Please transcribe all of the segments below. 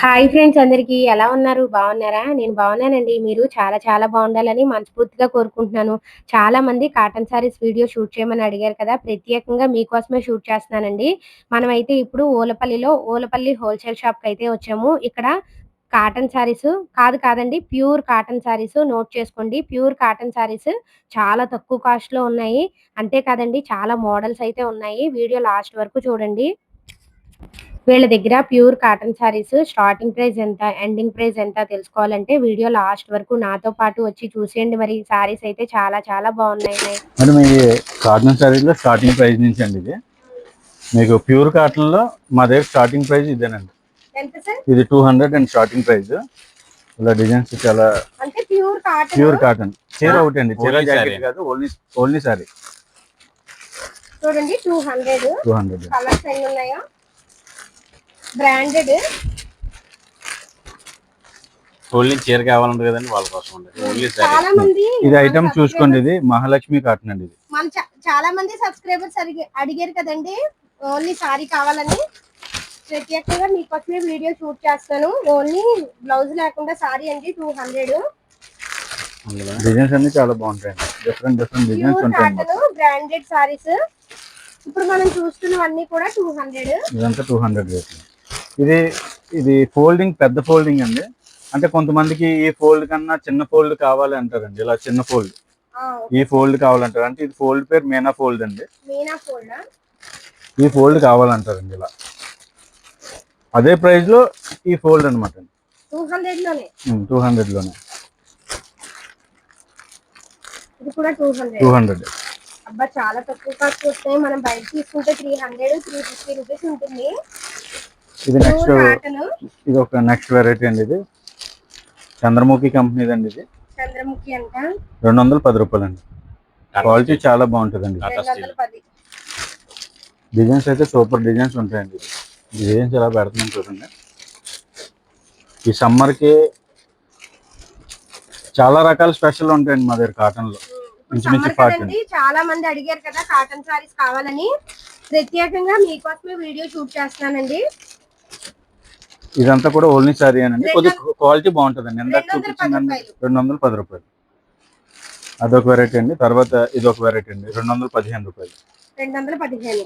Hi friends అందరికీ ఎలా ఉన్నారు? బాగున్నారా? నేను బాగున్నానండి. మీరు చాలా చాలా బాగుండాలని మనస్ఫూర్తిగా కోరుకుంటున్నాను. చాలా మంది కాటన్ సారీస్ వీడియో షూట్ చేయమని అడిగారు కదా ప్రత్యేకంగా మీకోసమే షూట్ చేస్తున్నానండి. మనమైతే ఇప్పుడు ఓలపల్లిలో ఓలపల్లి హోల్సేల్ షాప్కి అయితే వచ్చాము. ఇక్కడ కాటన్ సారీస్ కాదు కాదండి ప్యూర్ కాటన్ శారీస్ నోట్ చేసుకోండి. ప్యూర్ కాటన్ సారీస్ చాలా తక్కువ కాస్ట్లో ఉన్నాయి. అంతేకాదండి చాలా మోడల్స్ అయితే ఉన్నాయి. వీడియో లాస్ట్ వరకు చూడండి. వీళ్ళ దగ్గర pure cotton sarees starting price ఎంత ఎండింగ్ ప్రైస్ ఎంత తెలుసుకోవాలంటే వీడియో లాస్ట్ వరకు నాతో పాటు వచ్చి చూసేయండి. మరి సారీస్ అయితే చాలా చాలా బాగున్నాయి. మేడం ఇది కాటన్ శారీలో స్టార్టింగ్ ప్రైస్ నుంచి అండి ఇది. మీకు ప్యూర్ కాటన్లో మా దగ్గర స్టార్టింగ్ ప్రైస్ ఇదేనండి. ఇది two hundred and starting price ఇలా డిజైన్స్ చాలా అంటే ప్యూర్ కాటన్ ప్యూర్ కాటన్ చీర ఒకటి అండి చీర జాకెట్. కాదు ఓన్లీ ఓన్లీ సారీ చూడండి two hundred two hundred colours ఎన్ని ఉన్నాయో. బ్రాండెడ్ ఓన్లీ చీర కావాలంటే కదండి వాళ్ళ కోసం ఉండదు ఓన్లీ సారీ చాలా మంది ఇది ఐటమ్ చూసుకోండి ఇది మహాలక్ష్మి కాటన్ అండి ఇది. మన చాలా మంది సబ్స్క్రైబర్స్ అడిగారు కదండి ఓన్లీ సారీ కావాలని. ప్రత్యేకంగా మీకోసమే వీడియో షూట్ చేస్తాను. ఓన్లీ బ్లౌజ్ లేకుండా సారీ అండి టూ హండ్రెడ్ డిజైన్స్ అన్ని చాలా బాగుంటాయండి. డిఫరెంట్ డిఫరెంట్ డిజైన్స్ ఉంటాయి బ్రాండెడ్ సారీస్ ఇప్పుడు మనం చూస్తున్నవన్నీ కూడా టూ హండ్రెడ్ ఇదంతా టూ హండ్రెడ్ రేట్ ఇది ఇది ఫోల్డింగ్ పెద్ద ఫోల్డింగ్ అండి. అంటే కొంతమందికి ఈ ఫోల్డ్ కన్నా చిన్న ఫోల్డ్ కావాలి అంటారండి. ఇలా చిన్న ఫోల్డ్. ఈ ఫోల్డ్ కావాలంటారు. అంటే ఇది ఫోల్డ్ పేరు మీనా ఫోల్డ్ అండి. ఈ ఫోల్డ్ కావాలంటారండి ఇలా. అదే ప్రైస్లో ఈ ఫోల్డ్ అనమాట టూ హండ్రెడ్. లోనే టూ హండ్రెడ్. అబ్బా చాలా తక్కువ కాస్ట్ వస్తాయి. మనం బయట తీసుకుంటే three hundred three fifty rupees ఉంటుంది. ఇది నెక్స్ట్ కాటన్ ఇది ఒక నెక్స్ట్ వెరైటీ అండి ఇది. చంద్రముఖి కంపెనీది అండి ఇది. చంద్రముఖి అంట. రెండు వందల పది రూపాయలు అండి క్వాలిటీ చాలా వందల పది. డిజైన్స్ అయితే సూపర్ డిజైన్స్ ఉంటాయండి. డిజైన్స్ ఎలా పెడుతున్నాం చూడండి. ఈ సమ్మర్కి చాలా రకాల స్పెషల్ ఉంటాయండి మా దగ్గర కాటన్లో ఇంచుమించు కదండి చాలా మంది అడిగారు కదా కాటన్ సారీస్ కావాలని. ప్రత్యేకంగా మీకోసమే వీడియో షూట్ చేస్తున్నానండి. ఇదంతా కూడా ఓన్లీ సారీ అండి కొద్దిగా క్వాలిటీ బాగుంటుందండి. ఇందాక పది చూపించిందండి రూపాయలు. రెండు వందల పది రూపాయలు. అదొక వెరైటీ అండి. తర్వాత ఇది ఒక వెరైటీ అండి. రెండు వందల పదిహేను రూపాయలు. పదిహేను.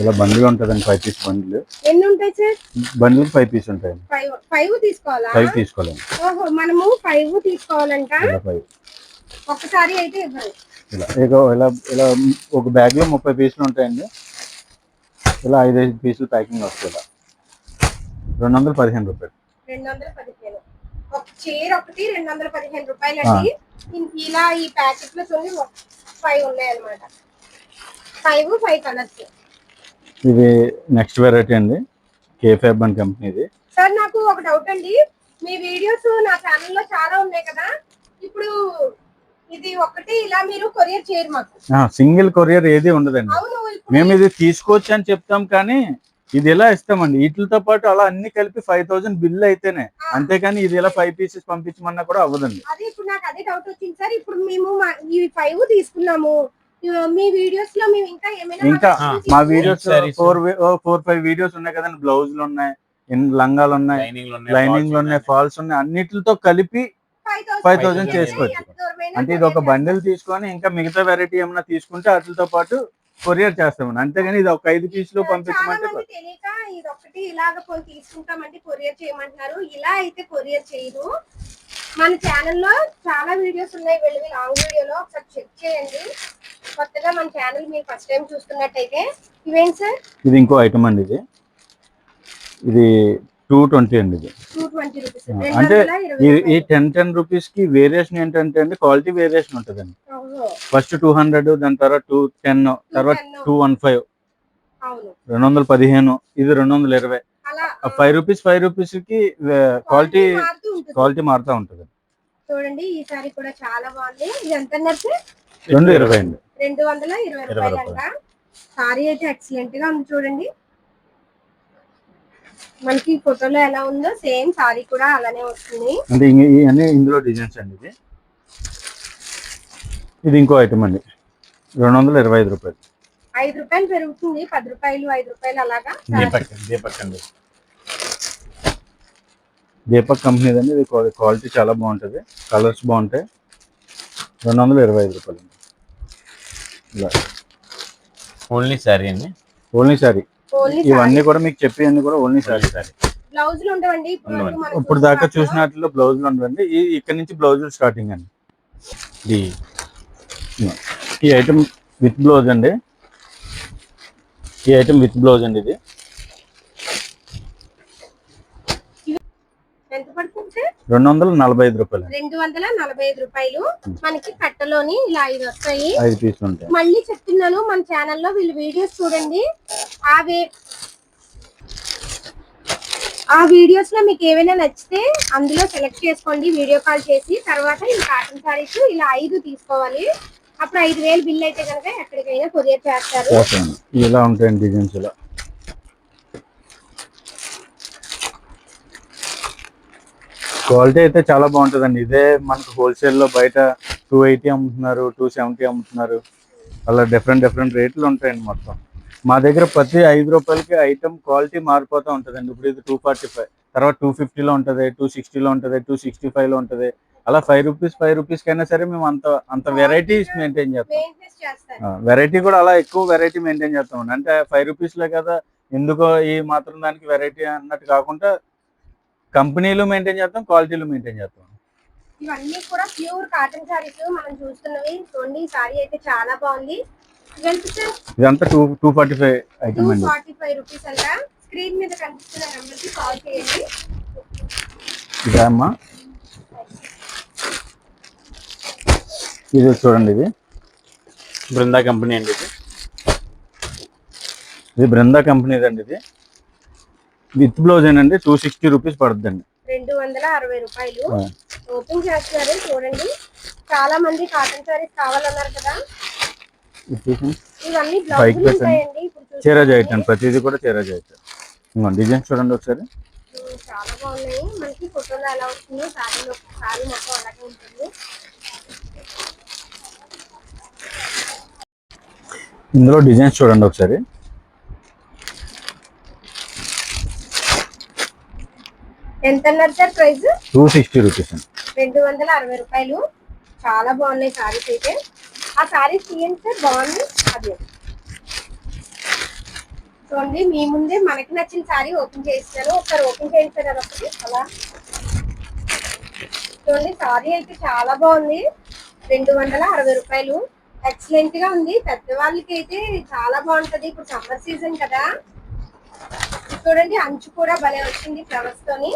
ఇలా బండిల్ ఉంటుందండి ఫైవ్ పీస్ బండిల్. ఎన్ని ఉంటాయి సార్? బండిల్ ఫైవ్ పీస్ ఉంటాయండి. ఫైవ్ తీసుకోవాలా? ఫైవ్ తీసుకోవాలండి. ఓహో మనము ఫైవ్ తీసుకోవాలంట. ఫైవ్ ఒక్కసారి అయితే ఇవ్వాలి ఇలా ఇలా ఇలా ఒక బ్యాగ్లో ముప్పై పీసులు ఉంటాయండి. ఇలా ఐదు ఐదు పీసులు ప్యాకింగ్ వస్తాయి ఇలా. రెండు వందల పదిహేను రూపాయలు. రెండు వందల పదిహేను. ఒక చీర ఒకటి రెండు వందల పదిహేను రూపాయలు అండి ఇలా ఈ ప్యాకెట్లో చూడండి ఫైవ్ ఉన్నాయి అనమాట ఫైవ్ ఫైవ్ కలర్స్ ఇది నెక్స్ట్ వెరైటీ అండి. కే ఫ్యాబ్ అండ్ కంపెనీది సార్ నాకు ఒక డౌట్ అండి. మీ వీడియోస్ నా ఛానల్లో చాలా ఉన్నాయి కదా. ఇప్పుడు ఇది ఒకటి ఇలా మీరు కొరియర్ చేయరు మాకు. సింగిల్ కొరియర్ ఏది ఉండదండి. మేము ఇది తీసుకోవచ్చు అని చెప్తాం కానీ ఇది ఎలా ఇస్తామండి? వీటితో పాటు అలా అన్ని కలిపి ఫైవ్ థౌసండ్ బిల్ అయితేనే. అంతేకాని ఇది ఇలా ఫైవ్ పీసెస్ పంపించమన్నా కూడా అవ్వదండి. అదే ఇప్పుడు నాకు అదే డౌట్ వచ్చింది సార్. ఇప్పుడు మేము మా- ఈ ఫైవ్ తీసుకున్నాము. ఇవ- మీ వీడియోస్లో మేము ఇంకా ఏమైనా ఇంకా marketing మా videos. Four four five videos ఉన్నాయి కదండి. బ్లౌజులు ఉన్నాయి లంగాలు ఉన్నాయి లైనింగ్ ఉన్నాయి ఫాల్స్ ఉన్నాయి అన్నిటితో కలిపి 5,000 ఫైవ్ థౌసండ్. చేసుకోవచ్చు. అంటే ఇది ఒక బండిల్ తీసుకొని ఇంకా మిగతా వెరైటీ ఏమైనా తీసుకుంటే వాటితో పాటు కొరియర్ చేస్తామండి. అంతేగాని ఇది ఒక ఐదు పీసులు పంపించమంటే తెలియక ఇది ఒకటి ఇలాగ కొన్ని తీసుకుంటామంటే కొరియర్ చేయమంటున్నారు. ఇలా అయితే కొరియర్ చేయరు. మన ఛానల్లో చాలా వీడియోస్ ఉన్నాయి. వెళ్ళి లాంగ్ వీడియోలో ఒకసారి చెక్ చేయండి. కొత్తగా మన ఛానల్ మీరు ఫస్ట్ టైం చూస్తున్నట్టయితే. ఇవేంటి సార్? ఇది ఇంకో ఐటమ్ అండి ఇది. ఇది టూ ట్వంటీ అండి ఇది. అంటే ఈ- ఈ టెన్ టెన్ రూపీస్కి వేరియేషన్ ఏంటంటే అండి క్వాలిటీ వేరియేషన్ ఉంటుందండి. ఫస్ట్ టూ హండ్రెడ్ దాని తర్వాత టూ టెన్ తర్వాత 210. Two one five. రెండు వందల పదిహేను ఇది రెండు వందల ఇరవై. ఫైవ్ రూపీస్ ఫైవ్ రూపీస్కి క్వాలిటీ. క్వాలిటీ మారుతూ ఉంటుంది. చూడండి ఈ సారీ కూడా చాలా బాగుంది. ఇది ఎంత రెండు ఇరవై అండి. రెండు వందల ఇరవై ఇరవై రూపాయలు. అంట సారీ అయితే ఎక్సలెంట్గా ఉంది చూడండి. మనకి ఫోటోలో ఎలా ఉందో సేమ్ సారీ కూడా అలానే వస్తుంది. అంటే ఇవన్నీ ఇందులో డిజైన్స్ అండి ఇది. ఇది ఇంకో ఐటమ్ అండి. రెండు వందల ఇరవై ఐదు రూపాయలు. ఐదు రూపాయలు పెరుగుతుంది. పది రూపాయలు ఐదు రూపాయలు అలాగా దీపక్ దీపక్ అండి. దీపక్ కంపెనీది అండి. ఇది క్వా- క్వాలిటీ చాలా బాగుంటుంది. కలర్స్ బాగుంటాయి. రెండు వందల ఇరవై ఐదు రూపాయలు ఇలా. ఓన్లీ శారీ అండి? Only sorry. ఓన్లీ ఇవన్నీ కూడా మీకు చెప్పి అన్ని కూడా ఓన్లీ సారీ. బ్లౌజులు ఉండవండి ఇప్పుడు దాకా చూసిన చూసిన వాటిలో బ్లౌజులు ఉండవండి. ఈ ఇక్కడ నుంచి బ్లౌజులు స్టార్టింగ్ అండి. ఇది ఈ ఐటమ్ విత్ బ్లౌజ్ అండి. ఈ ఐటమ్ విత్ బ్లౌజ్ అండి ఇది. ఎంత పడుతుంది రెండు వందల నలభై ఐదు రూపాయలు. రెండు వందల నలభై ఐదు రూపాయలు. మనకి కట్టలోని ఇలా ఐదు వస్తాయి. ఐదు పీసులు ఉంటాయి. మళ్ళీ చెప్తున్నాను మన ఛానల్లో వీళ్ళు వీడియోస్ చూడండి. ఆ వే ఆ వీడియోస్లో మీకు ఏమైనా నచ్చితే అందులో సెలెక్ట్ చేసుకోండి వీడియో కాల్ చేసి తర్వాత ఈ కాటన్ సారీస్ ఇలా ఐదు తీసుకోవాలి. అప్పుడు ఐదు వేలు బిల్ అయితే కనుక ఎక్కడికైనా కొరియర్ చేస్తారు. ఇలా ఉంటాయండి డిజైన్స్ ఇలా. క్వాలిటీ అయితే చాలా బాగుంటుందండి. ఇదే మనకు హోల్సేల్లో బయట టూ ఎయిటీ అమ్ముతున్నారు టూ సెవెంటీ అమ్ముతున్నారు. అలా డిఫరెంట్ డిఫరెంట్ రేట్లు ఉంటాయండి మొత్తం. మా దగ్గర ప్రతి ఐదు రూపాయలకి ఐటమ్ క్వాలిటీ మారిపోతూ ఉంటుందండి. ఇప్పుడు ఇది టూ ఫార్టీ ఫైవ్ తర్వాత టూ ఫిఫ్టీలో ఉంటుంది టూ సిక్స్టీలో ఉంటుంది టూ సిక్స్టీ ఫైవ్లో ఉంటుంది. అలా ఫైవ్ రూపీస్ ఫైవ్ రూపీస్కి అయినా సరే మేము అంత అంత వెరైటీస్ మెయింటైన్ చేస్తాం. వెరైటీ కూడా అలా ఎక్కువ వెరైటీ మెయింటైన్ చేస్తామండి. అంటే ఫైవ్ రూపీస్లో కదా ఎందుకో ఈ మాత్రం దానికి వెరైటీ అన్నట్టు కాకుండా కంపెనీలు మెయింటైన్ చేస్తాం క్వాలిటీలు మెయింటైన్ చేస్తాం. ఇవన్నీ కూడా ప్యూర్ కాటన్ సారీస్ మనం చూస్తున్నవి. చూడండి ఈ సారీ అయితే చాలా బాగుంది. ఇదంతా two two forty five item అండి. ఫార్టీ ఫైవ్ రూపీస్ అంట. స్క్రీన్ మీద కనిపిస్తున్న నెంబర్కి కాల్ చేయండి. ఇదా అమ్మా ఇది చూడండి ఇది. బృందా కంపెనీ అండి ఇది. ఇది బృందా కంపెనీది అండి ఇది. విత్ బ్లౌజ్ ఏనండి టూ సిక్స్టీ రూపీస్ పడుతుందండి రెండు వందల అరవై రూపాయలు. ఓపెన్ చేస్తున్నారు చూడండి. చాలా మంది కాటన్ సారీస్ కావాలన్నారు కదా. ఇవన్నీ. ఉంటాయండి. చూస్తున్నవి. చీర ప్రతిదీ కూడా చీర ఇదిగోండి డిజైన్స్ చూడండి ఒకసారి. చాలా బాగున్నాయి. మనకి ఫోటోలో ఎలా వస్తుందో సారీలో సారీ మొత్తం అలాగే ఉంటుంది. ఇందులో డిజైన్స్ చూడండి ఒకసారి. ఎంత అన్నారు sir price? Two sixty rupees రెండు వందల అరవై రూపాయలు. చాలా బాగున్నాయి సారీస్ అయితే. ఆ సారీస్ తీయండి సార్ బాగుంది. అదే. చూడండి మీ ముందే మనకి నచ్చిన సారీ ఓపెన్ చేస్తున్నాను ఒకసారి ఓపెన్ చేయండి సార్ అదొకటి. అలా. చూడండి సారీ అయితే చాలా బాగుంది. రెండు వందల అరవై రూపాయలు. ఎక్సలెంట్గా ఉంది. పెద్దవాళ్ళకి అయితే చాలా బాగుంటది. ఇప్పుడు సమ్మర్ సీజన్ కదా. చూడండి అంచు కూడా భలే వచ్చింది ఫ్లవర్స్ తోని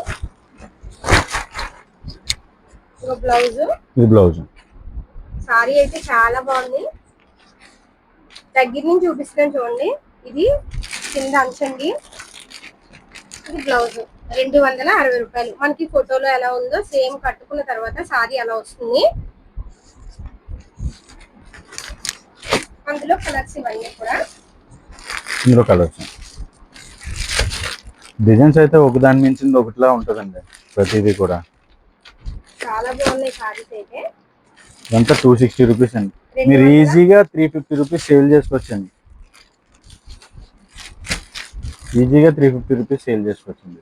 బ్లౌజ్. ఇది బ్లౌజ్. సారీ అయితే చాలా బాగుంది. దగ్గర నుంచి చూపిస్తాను చూడండి. ఇది కింద అంచండి ఇది బ్లౌజ్. రెండు వందల అరవై రూపాయలు. మనకి ఫోటోలో ఎలా ఉందో సేమ్ కట్టుకున్న తర్వాత సారీ అలా వస్తుంది. అందులో కలర్స్ ఇవన్నీ కూడా. ఇందులో కలర్స్. డిజైన్స్ అయితే ఒకదాని మించింది ఒకటిలా ఉంటుందండి ప్రతిదీ కూడా. చాలా బాగున్నాయి సారీస్ అయితే. ఇదంతా టూ సిక్స్టీ రూపీస్ అండి. మీరు ఈజీగా త్రీ ఫిఫ్టీ రూపీస్ సేల్ చేసుకోవచ్చండి. ఈజీగా త్రీ ఫిఫ్టీ రూపీస్ సేల్ చేసుకోవచ్చండి.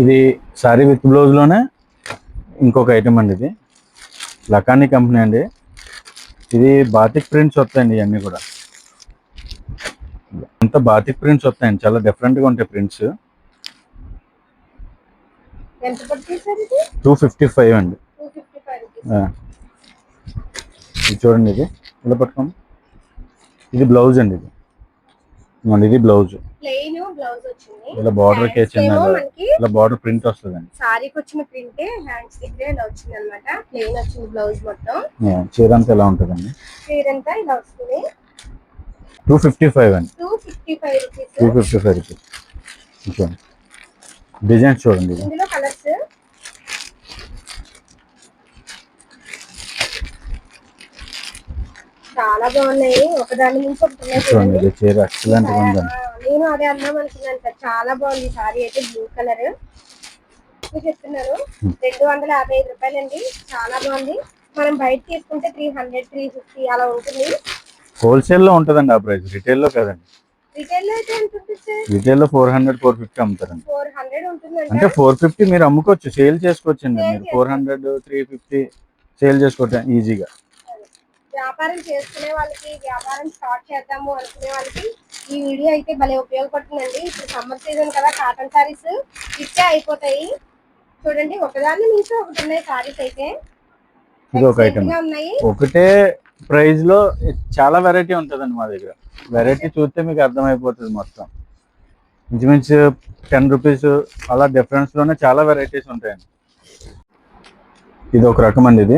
ఇది సారీ విత్ బ్లౌజ్లోనే ఇంకొక ఐటమ్ అండి ఇది. లకానీ కంపెనీ అండి. ఇది బాతిక్ ప్రింట్స్ వస్తాయండి ఇవన్నీ కూడా. అంతా బాతిక్ ప్రింట్స్ వస్తాయండి. చాలా డిఫరెంట్గా ఉంటాయి ప్రింట్స్ టూ ఫిఫ్టీ ఫైవ్ అండి. ఇది చూడండి ఇది. ఇలా పట్టుకోండి ఇది బ్లౌజ్ అండి ఇది. ఇదిగోండి, ఇది బ్లౌజ్ ఇలా బార్డర్ ఇలా బార్డర్ ప్రింట్ వస్తుందండి. సారీకి వచ్చిన ప్రింటే హ్యాండ్స్ దగ్గర ఇలా వచ్చింది అనమాట ప్లెయిన్ వచ్చింది బ్లౌజ్ మొత్తం. చీర అంతా ఇలా ఉంటుందండి? చీర అంతా ఇలా వస్తుంది. టూ ఫిఫ్టీ ఫైవ్ అండి. Two fifty five rupees. Five rupees. చూడండి చాలా బాగున్నాయి. ఒకదాని నుంచి ఒకటి చీర ఎక్సలెంట్గా ఉందండి. నేను అదే అన్నాం అనుకున్నాను చాలా బాగుంది సారీ అయితే బ్లూ కలర్ చెప్తున్నారు రెండు వందల యాభై ఐదు రూపాయలండి. చాలా బాగుంది. మనం బయట తీసుకుంటే త్రీ హండ్రెడ్ త్రీ ఫిఫ్టీ అలా ఉంటుంది. హోల్సేల్లో ఉంటుందండి ఆ ప్రైస్. రిటైల్లో కదండి. రిటైల్లో అయితే ఎంత ఉంటుంది సార్? రిటైల్లో ఫోర్ హండ్రెడ్ ఫోర్ ఫిఫ్టీ అమ్ముతారండి. అంటే ఫోర్ ఫిఫ్టీ మీరు అమ్ముకోవచ్చు సేల్ చేసుకోవచ్చు అండి Sale మీరు. Four hundred three fifty sale చేసుకోవచ్చు ఈజీగా. వ్యాపారం చేసుకునే వాళ్ళకి వ్యాపారం స్టార్ట్ చేద్దాము అనుకునే వాళ్ళకి ఈ వీడియో అయితే భలే ఉపయోగపడుతుందండి. ఇప్పుడు సమ్మర్ సీజన్ కదా కాటన్ సారీస్ ఇచ్చే అయిపోతాయి. చూడండి ఒకదాన్ని మించి ఒకటి ఉన్నాయి సారీస్ అయితే. ఒకటే ప్రైస్లో చాలా వెరైటీ ఉంటుందండి మా దగ్గర. వెరైటీ చూస్తే మీకు అర్థమైపోతుంది మొత్తం. ఇంచుమించు టెన్ రూపీస్ అలా డిఫరెన్స్లోనే చాలా వెరైటీస్ ఉంటాయండి. ఇది ఒక రకం అండి ఇది.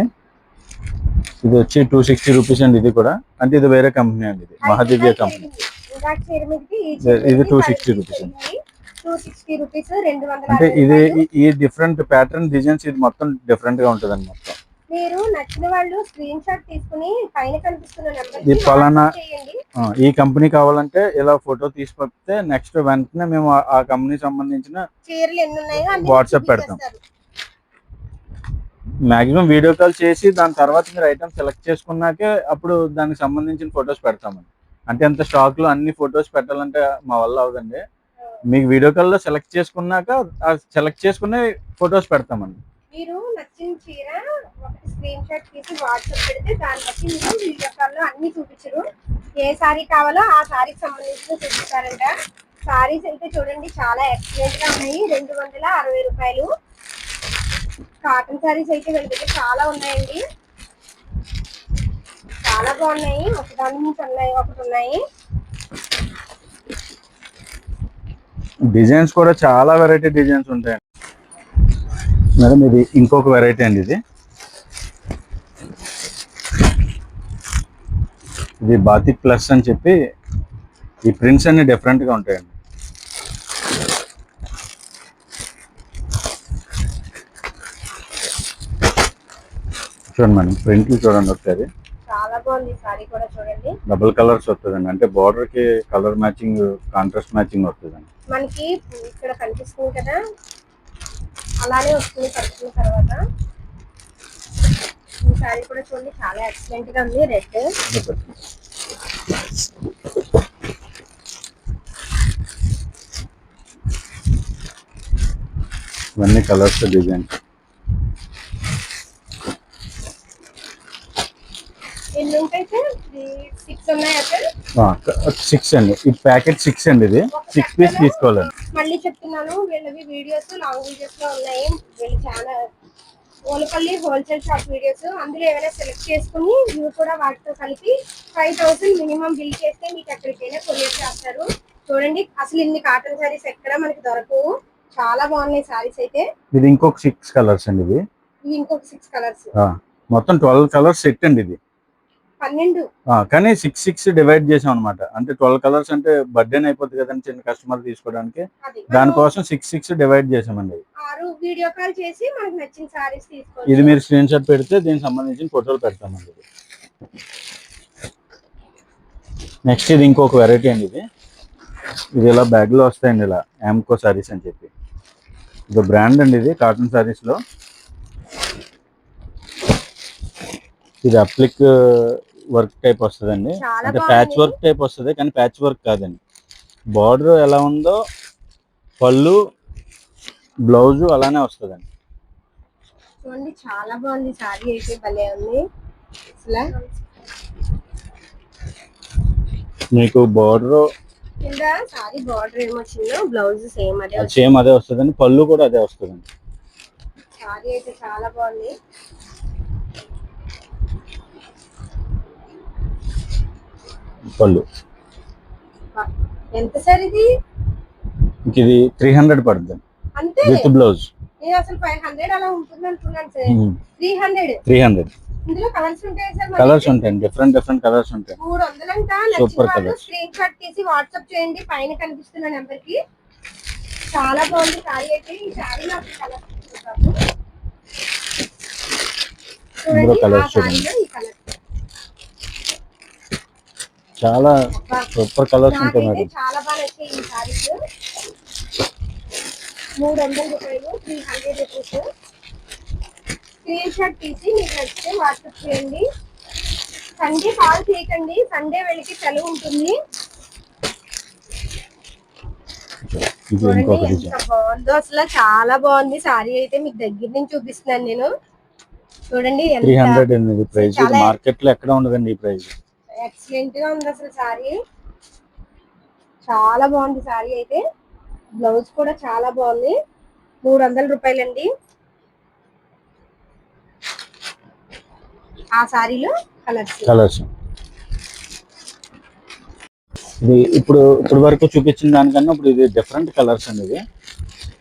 ఇది వచ్చి టూ సిక్స్టీ రూపీస్ అండి ఇది కూడా. అంటే ఇది వేరే కంపెనీ అండి ఇది. మహాదివ్య కంపెనీ. ఇది 260 rupees. టూ సిక్స్టీ రూపీస్ వందల అంటే ఇది. ఈ- డిఫరెంట్ ప్యాటర్న్ డిజైన్స్ ఇది మొత్తం డిఫరెంట్గా ఉంటుందండి మొత్తం. మీరు నచ్చిన వాళ్ళు స్క్రీన్ షాట్ తీసుకుని పైన కనిపిస్తున్న నెంబర్ ఇది పలానా- ఈ కంపెనీ కావాలంటే ఇలా ఫోటో తీసి పంపితే నెక్స్ట్ వెంటనే మేము ఆ- కంపెనీ సంబంధించిన చీరలు ఎన్ని ఉన్నాయో WhatsApp పెడతాం. మాక్సిమం వీడియో కాల్ చేసి దాని తర్వాత మీరు ఐటమ్ సెలెక్ట్ చేసుకున్నాకే అప్పుడు దానికి సంబంధించిన ఫొటోస్ పెడతామండి. అంటే అంత స్టాక్లో అన్ని ఫొటోస్ పెట్టాలంటే మా వల్ల అవదండి మీకు వీడియో కాల్లో సెలెక్ట్ చేసుకున్నాక సెలెక్ట్ చేసుకునే ఫొటోస్ పెడతామండి. మీరు నచ్చిన చీర ఒక స్క్రీన్ షాట్ తీసి వాట్సాప్ పెడితే దాన్ని బట్టి మీరు వీడియో కాల్ అన్ని చూపించరు. ఏ సారీ కావాలో ఆ సారీకి సంబంధించిన చూపిస్తారంట. సారీస్ అయితే చూడండి చాలా ఎక్సలెంట్గా ఉన్నాయి. రెండు వందల అరవై రూపాయలు. కాటన్ సారీస్ అయితే వెళ్ళి దగ్గర చాలా ఉన్నాయండి. చాలా బాగున్నాయి. ఒకదాని నుంచి ఉన్నాయి ఒకటి ఉన్నాయి. డిజైన్స్ కూడా చాలా వెరైటీ డిజైన్స్ ఉంటాయండి. మేడం ఇది ఇంకొక వెరైటీ అండి ఇది. ఇది బాతిక్ ప్లస్ అని చెప్పి ఈ ప్రింట్స్ అన్ని డిఫరెంట్గా ఉంటాయండి. చూడండి మేడం ప్రింట్లు చూడండి ఒకసారి. చాలా బాగుంది సారీ కూడా చూడండి. డబుల్ కలర్స్ వస్తుందండి. అంటే బార్డర్కి కలర్ మ్యాచింగ్ కాంట్రాస్ట్ మ్యాచింగ్ వస్తుందండి. మనకి ఇక్కడ కనిపిస్తుంది కదా అలానే వస్తుంది కట్టుకున్న తర్వాత. ఈ సారీ కూడా చూడండి చాలా ఎక్సలెంట్గా ఉంది రెడ్ ఇవన్నీ కలర్స్ సార్ సిక్స్ అండి. ఈ ప్యాకెట్ సిక్స్ అండి ఇది. సిక్స్ పీస్ తీసుకోవాలండి. మళ్ళీ చెప్తున్నాను వీళ్ళవి వీడియోస్ లాంగ్ వీడియోస్లో ఉన్నాయి. వీళ్ళు చాలా ఓలపల్లి హోల్సేల్ షాప్ వీడియోస్ అందులో ఏమైనా సెలెక్ట్ చేసుకుని ఇవి కూడా వాటితో కలిపి ఫైవ్ థౌసండ్ మినిమం బిల్ చేస్తే మీకు ఎక్కడికైనా కొరియర్ చేస్తారు. చూడండి అసలు ఇన్ని కాటన్ సారీస్ ఎక్కడ మనకి దొరకవు. చాలా బాగున్నాయి సారీస్ అయితే. ఇది ఇంకొక సిక్స్ కలర్స్ అండి ఇది. ఇవి ఇంకొక సిక్స్ కలర్స్ మొత్తం ట్వెల్వ్ కలర్స్ సెట్ అండి ఇది. కానీ సిక్స్ సిక్స్ డివైడ్ చేసాం అనమాట అంటే ట్వెల్వ్ కలర్స్ అంటే బర్త్డే అయిపోతుంది కదండి చిన్న కస్టమర్ తీసుకోవడానికి. దానికోసం సిక్స్ సిక్స్ డివైడ్ చేసామండి. ఆరు వీడియో కాల్ చేసి మనకు నచ్చిన సారీస్ ఇది మీరు స్క్రీన్ షాట్ పెడితే దీనికి సంబంధించిన ఫోటోలు పెడతామండి నెక్స్ట్ ఇది ఇంకొక వెరైటీ అండి ఇది. ఇది ఇలా బ్యాగ్లో వస్తాయండి ఇలా యామ్కో సారీస్ అని చెప్పి. ఇది బ్రాండ్ అండి ఇది కాటన్ సారీస్లో. ఇది అప్లిక్ వర్క్ టైప్ వస్తుందండి. అంటే. ప్యాచ్ వర్క్ టైప్ వస్తుంది కానీ ప్యాచ్ వర్క్ కాదండి. బార్డర్ ఎలా ఉందో పళ్ళు బ్లౌజ్ అలానే వస్తుందండి. చూడండి చాలా బాగుంది. సారీ అయితే భలే ఉంది. అసలు మీకు బార్డర్ కింద సారీ బార్డర్ ఏమొచ్చిందో బ్లౌజ్ సేమ్ అదే సేమ్ అదే వస్తుందండి. పళ్ళు కూడా అదే వస్తుందండి. సారీ అయితే చాలా బాగుంది. పళ్ళు. ఎంత సార్ ఇది? ఇది త్రీ హండ్రెడ్ పడుతుంది అంతే? With blouse. నేను అసలు ఫైవ్ హండ్రెడ్ అలా ఉంటుంది అనుకున్నాను sir. Three hundred three hundred ఇందులో కలర్స్ ఉంటాయి సార్? కలర్స్ ఉంటాయండి డిఫరెంట్ డిఫరెంట్ కలర్స్ ఉంటాయి. మూడు వందలంట. వాళ్ళు colours. స్క్రీన్ షాట్ తీసి వాట్సాప్ చేయండి. పైన కనిపిస్తున్న నెంబర్కి. చాలా బాగుంది సారీ అయితే. ఈ సారీ నాకు కలర్ చూడండి. ఈ కలర్ చాలా సూపర్ కలర్స్ ఉంటాయి మేడం. చాలా బాగా నచ్చాయి ఈ సారీస్ మూడు వందల రూపాయలు three hundred rupees screenshot తీసి మీకు నచ్చితే వాట్సాప్ చేయండి. సండే కాల్ చేయకండి. సండే వెళ్ళకి సెలవు ఉంటుంది. బాగుందో. అసలు చాలా బాగుంది. సారీ అయితే మీకు దగ్గర నుంచి చూపిస్తున్నాను నేను. చూడండి త్రీ హండ్రెడ్ ప్రైస్ మార్కెట్లో ఎక్కడ ఉండదండి ఈ ప్రైస్ ఎక్సలెంట్గా ఉంది అసలు సారీ చాలా బాగుంది సారీ అయితే. బ్లౌజ్ కూడా చాలా బాగుంది. మూడు వందల రూపాయలండి. ఆ సారీలో కలర్స్ కలర్స్ ఇది ఇప్పుడు ఇప్పుడు వరకు చూపించిన దానికన్నా ఇప్పుడు ఇది డిఫరెంట్ కలర్స్ అండి ఇది.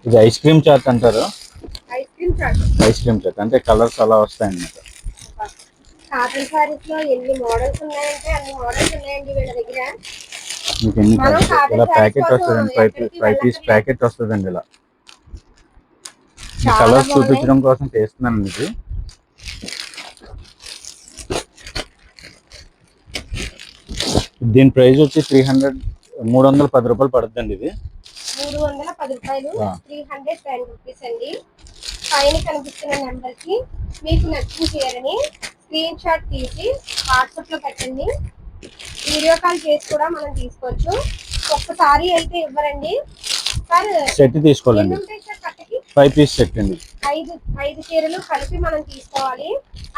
ఇది ఐస్ క్రీమ్ చాట్ అంటారు. Ice cream chat ice cream chat అంటే కలర్స్ అలా వస్తాయి అన్నమాట కాటన్ సారీస్లో ఎన్ని మోడల్స్ ఉన్నాయంటే అన్ని మోడల్స్ ఉన్నాయండి వీళ్ళ దగ్గర మీకు ఎన్ని ఇలా ప్యాకెట్ వస్తుందండి ఫైవ్ పీస్. ప్యాకెట్ వస్తుందండి ఇలా కలర్స్. చూపించడం కోసం చేస్తున్నాను ఇది దీని ప్రైస్ వచ్చి త్రీ హండ్రెడ్ మూడు వందల పది రూపాయలు పడుతుందండి ఇది మూడు వందల పది రూపాయలు. త్రీ హండ్రెడ్ టెన్ రూపీస్ అండి పైన కనిపిస్తున్న నెంబర్కి మీకు నచ్చిన చీరని స్క్రీన్ షాట్ తీసి వాట్సాప్లో పెట్టండి. వీడియో కాల్ చేసి కూడా మనం తీసుకోవచ్చు. ఒక్కసారి అయితే ఇవ్వరండి. సార్ సెట్ తీసుకోవాలండి. కట్టకి ఫైవ్ పీస్ సెట్ అండి. ఐదు ఐదు చీరలు కలిపి మనం తీసుకోవాలి.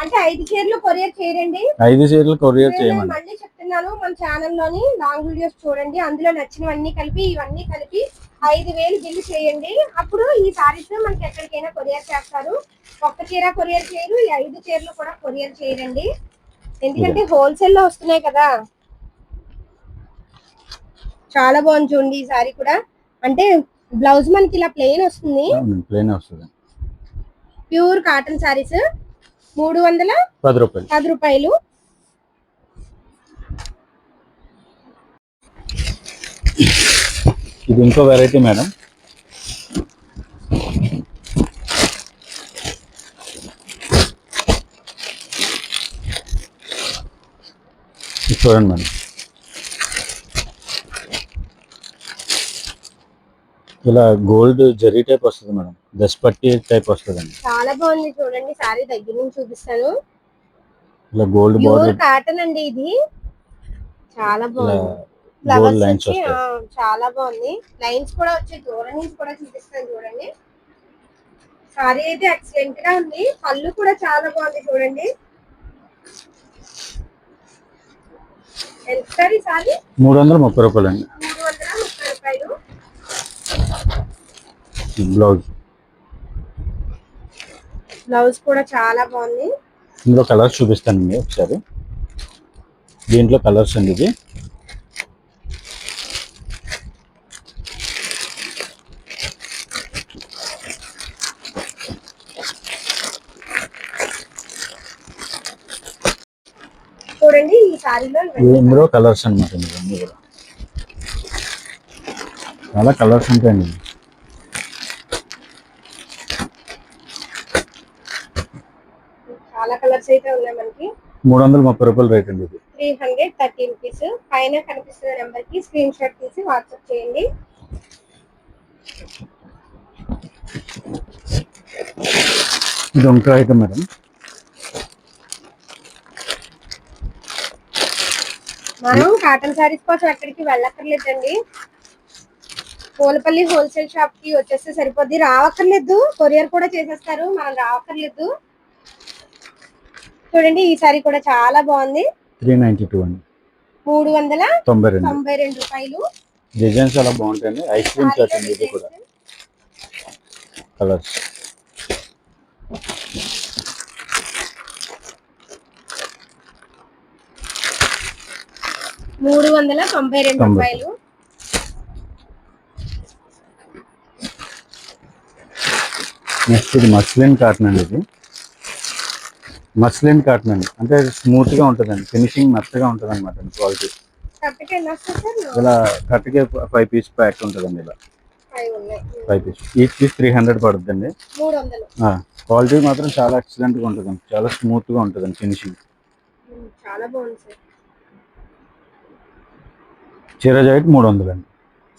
అంటే ఐదు చీరలు కొరియర్ చేయరండి. ఐదు చీరలు కొరియర్ నేను చేయమండి. మళ్ళీ చెప్తున్నాను మన ఛానల్లోని లాంగ్ వీడియోస్ చూడండి. అందులో నచ్చినవన్నీ కలిపి ఇవన్నీ కలిపి ఐదు వేలు బిల్లు చేయండి. అప్పుడు ఈ సారీస్ మనకి ఎక్కడికైనా కొరియర్ చేస్తారు. ఒక్క చీర కొరియర్ చేయరు ఈ ఐదు చీరలు కూడా కొరియర్ చేయరండి. ఎందుకంటే హోల్సేల్లో వస్తున్నాయి కదా. చాలా బాగుంది చూడండి ఈ సారీ కూడా. అంటే బ్లౌజ్ మనకి ఇలా ప్లెయిన్ వస్తుంది. ప్లేన్ వస్తుంది. ప్యూర్ కాటన్ సారీస్ మూడు వందల పది రూపాయలు. పది రూపాయలు. ఇది ఇంకో వెరైటీ మేడం చూడండి మేడం ఇలా గోల్డ్ జరీ టైప్ వస్తుంది మేడం. దశపట్టి టైప్ వస్తుందండి. చాలా బాగుంది చూడండి సారీ దగ్గర నుంచి చూపిస్తాను. ఇలా గోల్డ్ బోర్డర్ కాటన్ అండి ఇది. చాలా బాగుంది. గోల్డ్ లైన్స్ చాలా బాగుంది. లైన్స్ కూడా వచ్చి దూరం నుంచి కూడా చూపిస్తాను చూడండి. సారీ అయితే ఎక్సలెంట్గా ఉంది. పళ్ళు కూడా చాలా బాగుంది చూడండి. ఎంత సారీ? సారీ మూడు వందల ముప్పై రూపాయలు అండి మూడు వందల ముప్పై రూపాయలు బ్లౌజ్ బ్లౌజ్ కూడా చాలా బాగుంది. ఇందులో కలర్స్ చూపిస్తానండి ఒకసారి. దీంట్లో కలర్స్ అండి ఇది. చూడండి ఈ సారీలో ఇందులో కలర్స్ అనమాట చాలా కలర్స్ ఉంటాయండి చాలా కలర్స్ అయితే ఉన్నాయి మనకి? మూడు వందల ముప్పై రూపాయలు రేట్ అండి ఇది. Three hundred thirty rupees. పైన కనిపిస్తున్న నెంబర్కి స్క్రీన్ షాట్ తీసి వాట్సాప్ చేయండి. ఇది ఇంకో ఐటమ్ మేడం. మనం కాటన్ సారీస్ కోసం ఎక్కడికి వెళ్ళక్కర్లేదండి. పూలపల్లి హోల్సేల్ షాప్కి వచ్చేస్తే సరిపోద్ది. రావక్కర్లేదు. కొరియర్ కూడా చేసేస్తారు. మనం రావక్కర్లేదు. చూడండి ఈ సారీ కూడా చాలా బాగుంది. త్రీ నైన్టీ టూ అండి. మూడు వందల తొంభై రెండు. తొంభై రెండు రూపాయలు. డిజైన్స్ చాలా బాగుంటాయండి. ఐస్ క్రీమ్ చాట్ అండి ఇది కూడా. కలర్స్ మూడు వందల తొంభై రెండు. రూపాయలు. నెక్స్ట్ ఇది మస్లిన్ కాటన్ అండి ఇది. మస్లిన్ కాటన్ అండి. అంటే స్మూత్గా ఉంటుందండి ఫినిషింగ్ మెత్తగా ఉంటుంది అనమాట క్వాలిటీ ఇలా కట్టికే ఫైవ్ పీస్ ప్యాక్ ఉంటుందండి ఇలా. Five piece each piece three hundred పడుతుందండి. క్వాలిటీ మాత్రం చాలా ఎక్సలెంట్గా ఉంటుందండి. చాలా స్మూత్గా ఉంటుందండి ఫినిషింగ్ చీర జాకెట్ మూడు వందలు అండి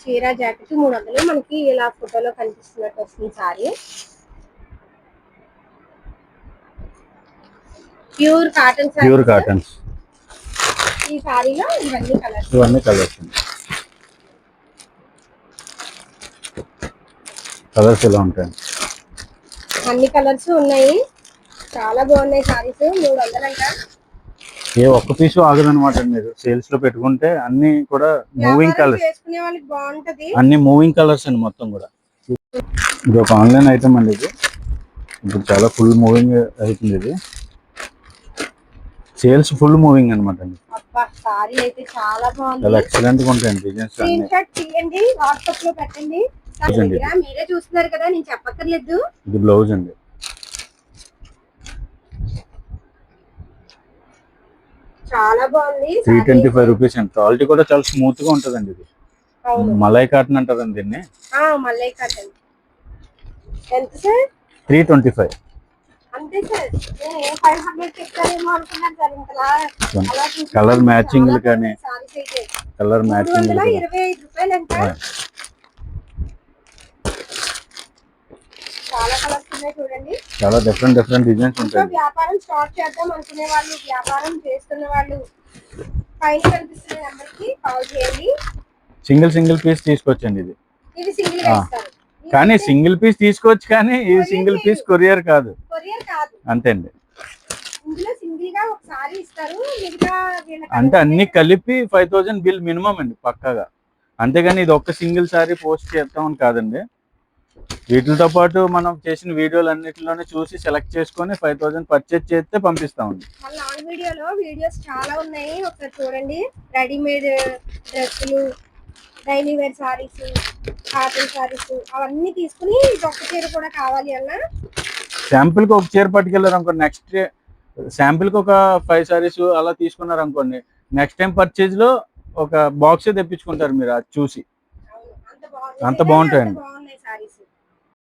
చీర జాకెట్ మూడు వందలు. మనకి ఇలా ఫోటోలో కనిపిస్తున్నట్టు వస్తుంది saree. Pure cotton pure cottons. ఈ సారీలో ఇవన్నీ కలర్స్. ఇవన్నీ కలర్స్ కలర్స్ ఇలా ఉంటాయండి అన్ని కలర్స్ ఉన్నాయి. చాలా బాగున్నాయి సారీస్. మూడు వందలంట. ఏ ఒక్క పీసు ఆగదనమాట మీరు. సేల్స్లో పెట్టుకుంటే అన్ని కూడా మూవింగ్ కలర్స్ అన్ని మూవింగ్ కలర్స్ అండి మొత్తం కూడా. ఇది ఒక ఆన్లైన్ ఐటమ్ అండి ఇది. ఇప్పుడు చాలా ఫుల్ మూవింగ్ అవుతుంది ఇది. సేల్స్ ఫుల్ మూవింగ్ అనమాట అండి. సారీ అయితే చాలా చాలా బాగుంది ఎక్సలెంట్గా ఉంటాయండి డిజైన్స్ స్క్రీన్ అన్ని. షాట్ తీయండి వాట్సాప్లో పెట్టండి. మీరే చూస్తున్నారు కదా నేను చెప్పక్కర్లేదు. ఇది బ్లౌజ్ అండి. చాలా బాగుంది. త్రీ ట్వంటీ ఫైవ్ రూపీస్ అండి. క్వాలిటీ కూడా చాలా స్మూత్గా ఉంటదండి ఇది. మలై కాటన్ అంటారండి దీన్ని. ఆ, మల్లయ్య కాటన్ ఎంత sir? Three twenty five colour matching కానీ కలర్ మ్యాచింగ్. చాలా కలర్స్ ఉన్నాయి చూడండి. చాలా డిఫరెంట్ డిఫరెంట్ డిజైన్స్ ఇంకా ఉంటాయండి వ్యాపారం స్టార్ట్ చేద్దాం అనుకునే వాళ్ళు వ్యాపారం చేస్తున్న వాళ్ళు. పైన కనిపిస్తున్న నెంబర్కి కాల్ చేయండి. సింగిల్ సింగిల్ పీస్ తీసుకొచ్చండి ఇది. ఇది సింగిల్ కానీ సింగిల్ పీస్ తీసుకోవచ్చు కానీ ఇది సింగిల్ పీస్ కొరియర్ కాదు. అంతే అండి అంటే అన్ని కలిపి ఫైవ్ థౌజండ్ బిల్ మినిమం అండి పక్కాగా. అంతేగాని ఇది ఒక్క సింగిల్ సారీ పోస్ట్ చేస్తామని కాదండి. వీటితో పాటు మనం చేసిన వీడియోలు అన్నిటిలోనే చూసి సెలెక్ట్ చేసుకొని ఫైవ్ థౌజండ్ పర్చేజ్ చేస్తే పంపిస్తామండి. లాంగ్ వీడియోలో వీడియోస్ చాలా ఉన్నాయి. ఒకసారి చూడండి. రెడీమేడ్ డ్రెస్సులు daily wear sarees cotton sarees అవన్నీ తీసుకుని ఒక్క చీర కూడా కావాలి అన్న. శాంపిల్కి ఒక చీర పట్టుకెళ్ళారు అనుకోండి నెక్స్ట్ శాంపిల్కి ఒక ఫైవ్ సారీస్ అలా తీసుకున్నారు అనుకోండి నెక్స్ట్ టైం పర్చేజ్లో ఒక బాక్స్ తెప్పించుకుంటారు మీరు అది చూసి. అంత బాగుంటాయండి.